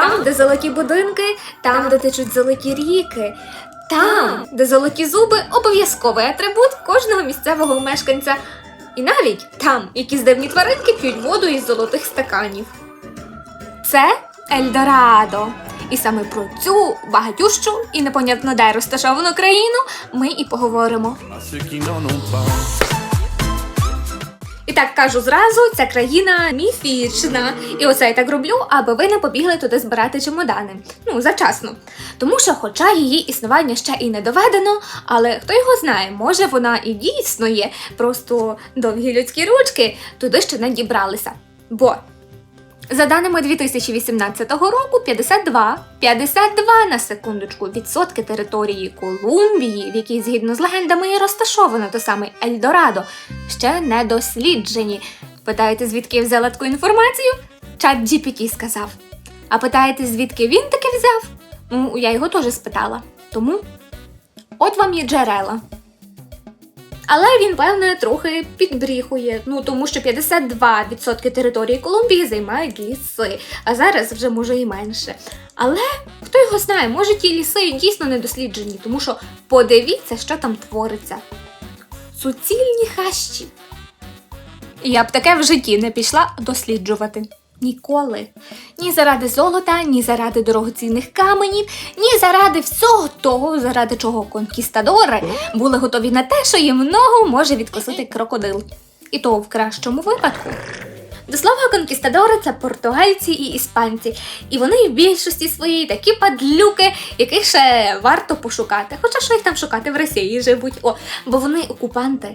Там, де золоті будинки, там, де течуть золоті ріки. Там, де золоті зуби обов'язковий атрибут кожного місцевого мешканця. І навіть там якісь дивні тваринки п'ють воду із золотих стаканів. Це Ельдорадо. І саме про цю багатющу і непонятно де розташовану країну ми і поговоримо. І так кажу зразу, ця країна міфічна. І оце я так роблю, аби ви не побігли туди збирати чемодани. Ну, зачасно. Тому що, хоча її існування ще і не доведено, але хто його знає, може вона і дійсно є. Просто довгі людські ручки туди ще не дібралися. Бо за даними 2018 року, 52, 52 на секундочку відсотки території Колумбії, в якій згідно з легендами і розташовано те саме Ельдорадо, ще не досліджені. Питаєте, звідки я взяла таку інформацію? Чат GPT сказав. А питаєте, звідки він таке взяв? Ну, я його теж спитала. Тому от вам є джерела. Але він, певне, трохи підбріхує, ну тому що 52% території Колумбії займають ліси, а зараз вже може і менше. Але хто його знає, може ті ліси дійсно не досліджені, тому що подивіться, що там твориться. Суцільні хащі. Я б таке в житті не пішла досліджувати. Ніколи. Ні заради золота, ні заради дорогоцінних каменів, ні заради всього того, заради чого конкістадори були готові на те, що їм ногу може відкосити крокодил. І то в кращому випадку. До слова, конкістадори це португальці і іспанці, і вони в більшості своїй такі падлюки, яких ще варто пошукати. Хоча що їх там шукати в Росії живуть, о, бо вони окупанти.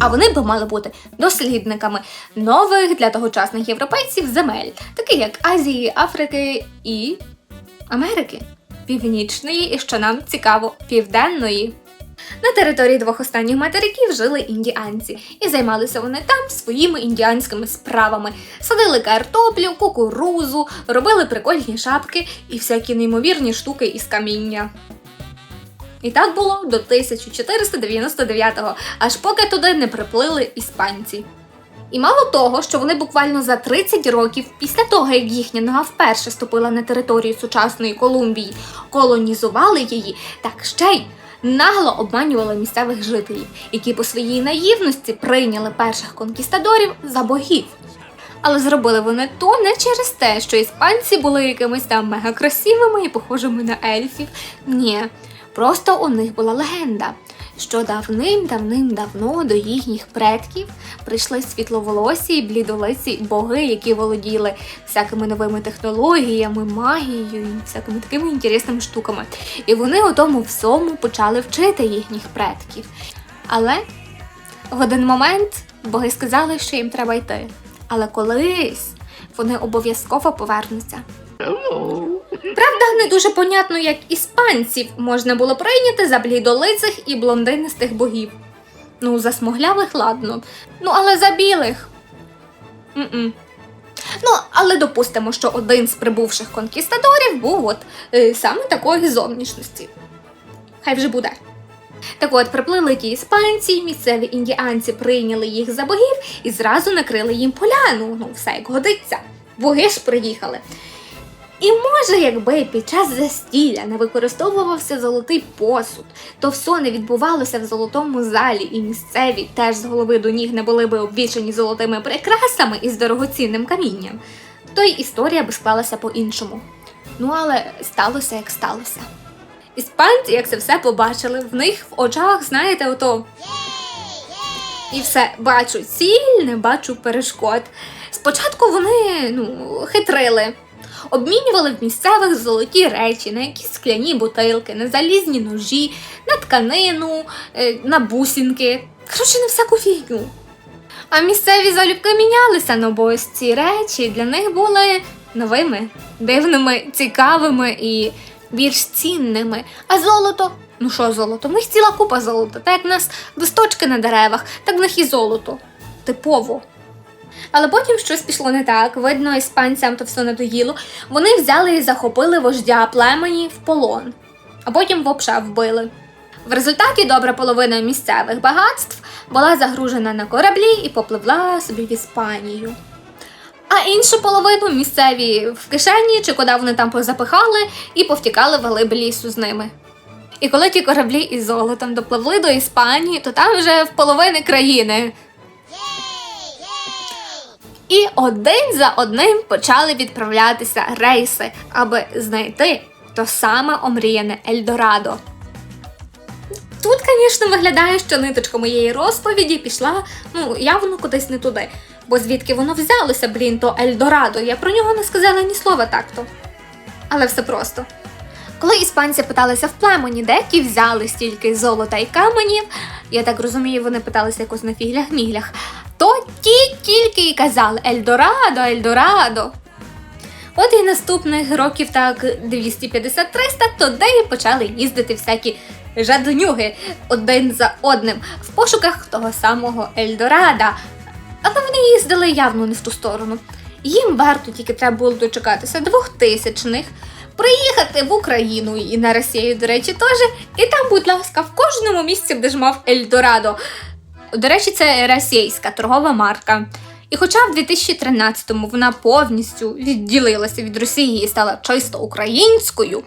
А вони би мали бути дослідниками нових для тогочасних європейців земель, таких як Азії, Африки і Америки, Північної і що нам цікаво, Південної. На території двох останніх материків жили індіанці, і займалися вони там своїми індіанськими справами. Садили картоплю, кукурузу, робили прикольні шапки і всякі неймовірні штуки із каміння. І так було до 1499-го, аж поки туди не приплили іспанці. І мало того, що вони буквально за 30 років після того, як їхня нога вперше ступила на територію сучасної Колумбії, колонізували її, так ще й нагло обманювали місцевих жителів, які по своїй наївності прийняли перших конкістадорів за богів. Але зробили вони то не через те, що іспанці були якимись там мегакрасивими і похожими на ельфів. Ні, просто у них була легенда, що давним-давним-давно до їхніх предків прийшли світловолосі і блідолиці боги, які володіли всякими новими технологіями, магією і всякими такими інтересними штуками. І вони у тому всьому почали вчити їхніх предків. Але в один момент боги сказали, що їм треба йти. Але колись вони обов'язково повернуться. Правда, не дуже понятно, як іспанців можна було прийняти за блідолицих і блондинистих богів. Ну, за смуглявих ладно. Ну, але за білих. М-м. Ну, але допустимо, що один з прибувших конкістадорів був от е, саме такої зовнішності. Хай вже буде. Так от, приплили ті іспанці, місцеві індіанці прийняли їх за богів і зразу накрили їм поляну. Ну, все як годиться. Боги ж приїхали. І може, якби під час застілля не використовувався золотий посуд, то все не відбувалося в золотому залі, і місцеві теж з голови до ніг не були би обвішані золотими прикрасами із дорогоцінним камінням, то й історія би склалася по-іншому. Ну але сталося як сталося. Іспанці, як це все побачили, в них в очах, знаєте, ото. І все, бачу ціль, не бачу перешкод. Спочатку вони ну, хитрили, обмінювали в місцевих золоті речі, на якісь скляні бутилки, на залізні ножі, на тканину, е, на бусинки. Коротше, на всяку фігню. А місцеві залюбки мінялися, ну бо ось ці речі для них були новими, дивними, цікавими і більш цінними. А золото. Ну що золото? В них ціла купа золота. Так як в нас листочки на деревах, так в них і золото. Типово. Але потім щось пішло не так. Видно, іспанцям то все надоїло. Вони взяли і захопили вождя племені в полон, а потім вовша вбили. В результаті добра половина місцевих багатств була загружена на кораблі і попливла собі в Іспанію. А іншу половину місцеві в кишені чи куди вони там позапихали і повтікали в лісу з ними. І коли ті кораблі із золотом допливли до Іспанії, то там вже в половини країни. І один за одним почали відправлятися рейси, аби знайти то саме омріяне Ельдорадо. Тут, звісно, виглядає, що ниточка моєї розповіді пішла ну, явно кудись не туди. Бо звідки воно взялося, блін, то Ельдорадо, я про нього не сказала ні слова так-то. Але все просто. Коли іспанці питалися в племені, де ті взяли стільки золота і каменів, я так розумію, вони питалися якось на фіглях-міглях, то ті тільки й казали Ельдорадо, Ельдорадо. От і наступних років так 250-300 туди і почали їздити всякі жаднюги один за одним в пошуках того самого Ельдорада. Але вони їздили явно не в ту сторону. Їм варто тільки треба було дочекатися двохтисячних, приїхати в Україну і на Росію, до речі, теж. І там, будь ласка, в кожному місці, де ж мав Ельдорадо. До речі, це російська торгова марка. І хоча в 2013-му вона повністю відділилася від Росії і стала чисто українською,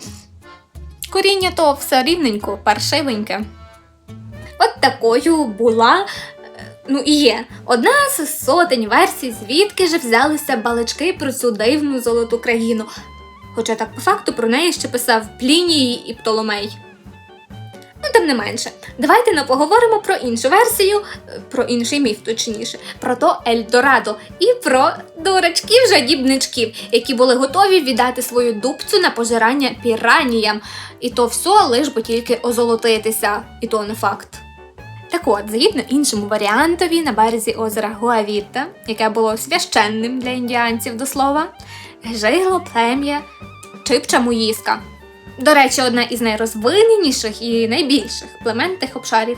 коріння то все рівненько, паршивеньке. От такою була, е, ну і є, одна з сотень версій, звідки ж взялися балачки про цю дивну золоту країну. Хоча так по факту про неї ще писав Пліній і Птоломей. Тим не менше, давайте не поговоримо про іншу версію, е, про інший міф, точніше, про то Ельдорадо і про дурачків-жадібничків, які були готові віддати свою дубцю на пожирання піраніям. І то все лиш би тільки озолотитися, і то не факт. Так от, згідно іншому варіантові, на березі озера Гуавіта, яке було священним для індіанців до слова, жило плем'я Чипча-Муїска. До речі, одна із найрозвиненіших і найбільших племен тих обшарів.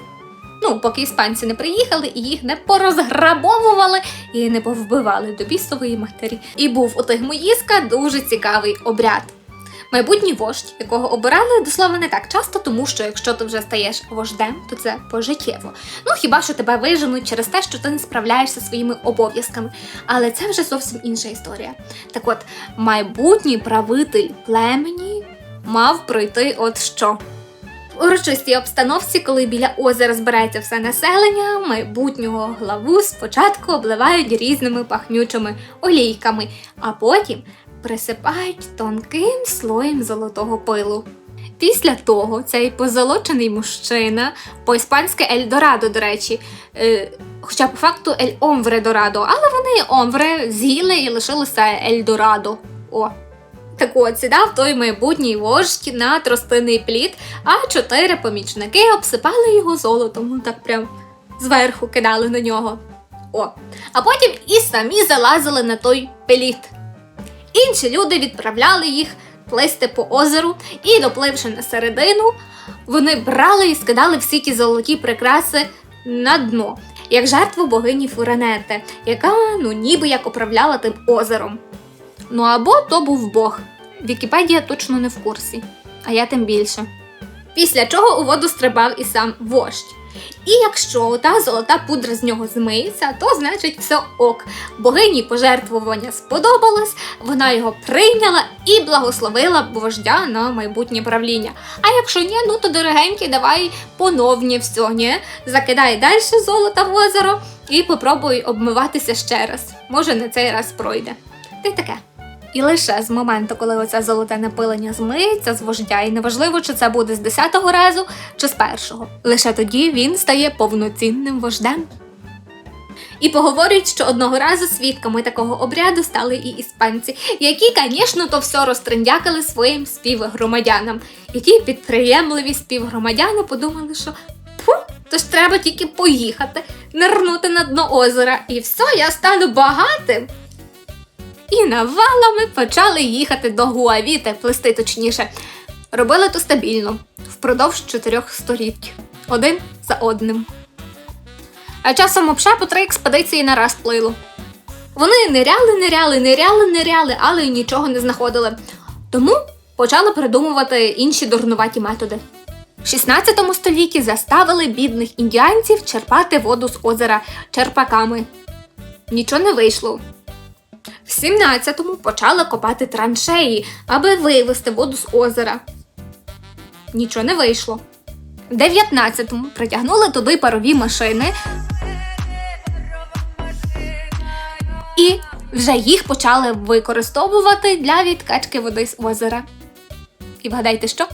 Ну, поки іспанці не приїхали і їх не порозграбовували і не повбивали до бісової матері. І був у тих Муїска дуже цікавий обряд. Майбутній вождь, якого обирали до слова не так часто, тому що якщо ти вже стаєш вождем, то це пожиттєво. Ну хіба що тебе виженуть через те, що ти не справляєшся своїми обов'язками. Але це вже зовсім інша історія. Так от, майбутній правитель племені мав пройти от що. В урочистій обстановці, коли біля озера збирається все населення, майбутнього главу спочатку обливають різними пахнючими олійками, а потім присипають тонким слоєм золотого пилу. Після того цей позолочений мужчина, по-іспанськи Ельдорадо, до речі, е, хоча по факту Ель Омвре Дорадо, але вони Омвре з'їли і лишилося Ельдорадо. О. Так от сідав той майбутній вождь на тростинний плід, а чотири помічники обсипали його золотом, ну так прям зверху кидали на нього. О. А потім і самі залазили на той плід. Інші люди відправляли їх плисти по озеру, і, допливши на середину, вони брали і скидали всі ті золоті прикраси на дно, як жертву богині Фуранете, яка ну ніби як управляла тим озером. Ну або то був Бог. Вікіпедія точно не в курсі, а я тим більше. Після чого у воду стрибав і сам вождь. І якщо та золота пудра з нього змиється, то значить все ок. Богині пожертвування сподобалось, вона його прийняла і благословила вождя на майбутнє правління. А якщо ні, ну то дорогенький, давай поновні все, ні? Закидай далі золота в озеро і попробуй обмиватися ще раз. Може, на цей раз пройде. Й таке. І лише з моменту, коли оце золоте напилення змиється з вождя, і неважливо, чи це буде з 10-го разу, чи з першого. Лише тоді він стає повноцінним вождем. І поговорюють, що одного разу свідками такого обряду стали і іспанці, які, звісно, то все розтриндякали своїм співгромадянам. І ті підприємливі співгромадяни подумали, що фу, то ж треба тільки поїхати, нирнути на дно озера, і все, я стану багатим. І навалами почали їхати до Гуавіти, плести точніше. Робили то стабільно, впродовж чотирьох століть, один за одним. А часом обша по три експедиції на раз плило. Вони ниряли, ниряли, ниряли, ниряли, але нічого не знаходили. Тому почали придумувати інші дурнуваті методи. В 16 столітті заставили бідних індіанців черпати воду з озера черпаками. Нічого не вийшло. В 17-му почали копати траншеї, аби вивести воду з озера. Нічого не вийшло. В 19-му притягнули туди парові машини. І вже їх почали використовувати для відкачки води з озера. І вгадайте, що?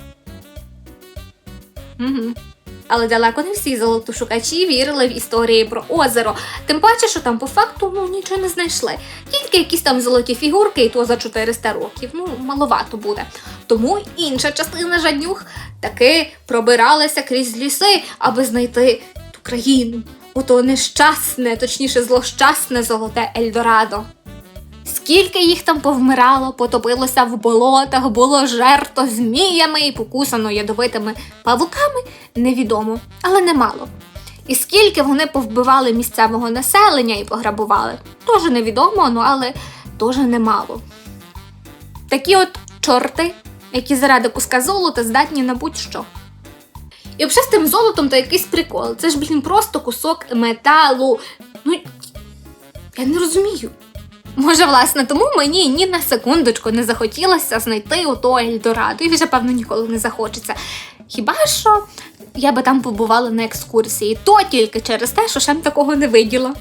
Угу. Але далеко не всі золотошукачі вірили в історії про озеро. Тим паче, що там по факту ну, нічого не знайшли. Тільки якісь там золоті фігурки, і то за 400 років. Ну, маловато буде. Тому інша частина жаднюх таки пробиралася крізь ліси, аби знайти ту країну. Ото нещасне, точніше, злощасне золоте Ельдорадо. Скільки їх там повмирало, потопилося в болотах, було жерто зміями і покусано ядовитими павуками, невідомо, але немало. І скільки вони повбивали місцевого населення і пограбували, теж невідомо, ну але теж немало. Такі от чорти, які заради куска золота здатні на будь-що. І взагалі з тим золотом то якийсь прикол. Це ж, блін, просто кусок металу. Ну, я не розумію. Може, власне, тому мені ні на секундочку не захотілося знайти ото Ельдорадо, і вже, певно, ніколи не захочеться. Хіба що я би там побувала на екскурсії, то тільки через те, що ще м такого не виділа.